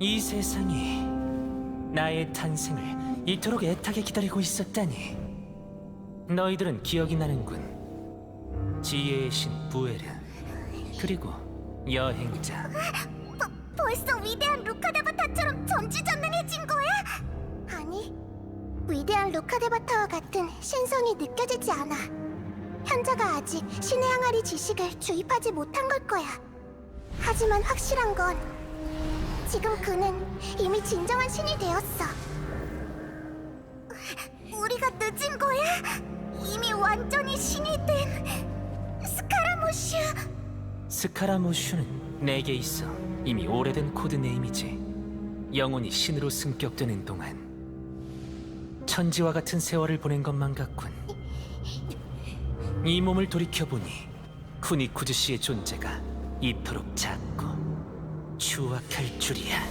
세상이 나의 탄생을 이토록 애타게 기다리고 있었다니. 너희들은 기억이 나는군. 지혜의 신 부에르 그리고 여행자. 버, 벌써 위대한 루카데바타처럼 전지전능해진 거야? 아니, 위대한 루카데바타와 같은 신성이 느껴지지 않아. 현자가 아직 신의 항아리 지식을 주입하지 못한 걸 거야. 하지만 확실한 건 지금 그는 이미 진정한 신이 되었어. 우리가 늦은 거야? 이미 완전히 신이 된 스카라모슈. 스카라모슈는 내게 있어 이미 오래된 코드네임이지. 영혼이 신으로 승격되는 동안 천지와 같은 세월을 보낸 것만 같군. 이 몸을 돌이켜 보니 쿠니쿠즈 씨의 존재가 이토록 작고 추악할 줄이야.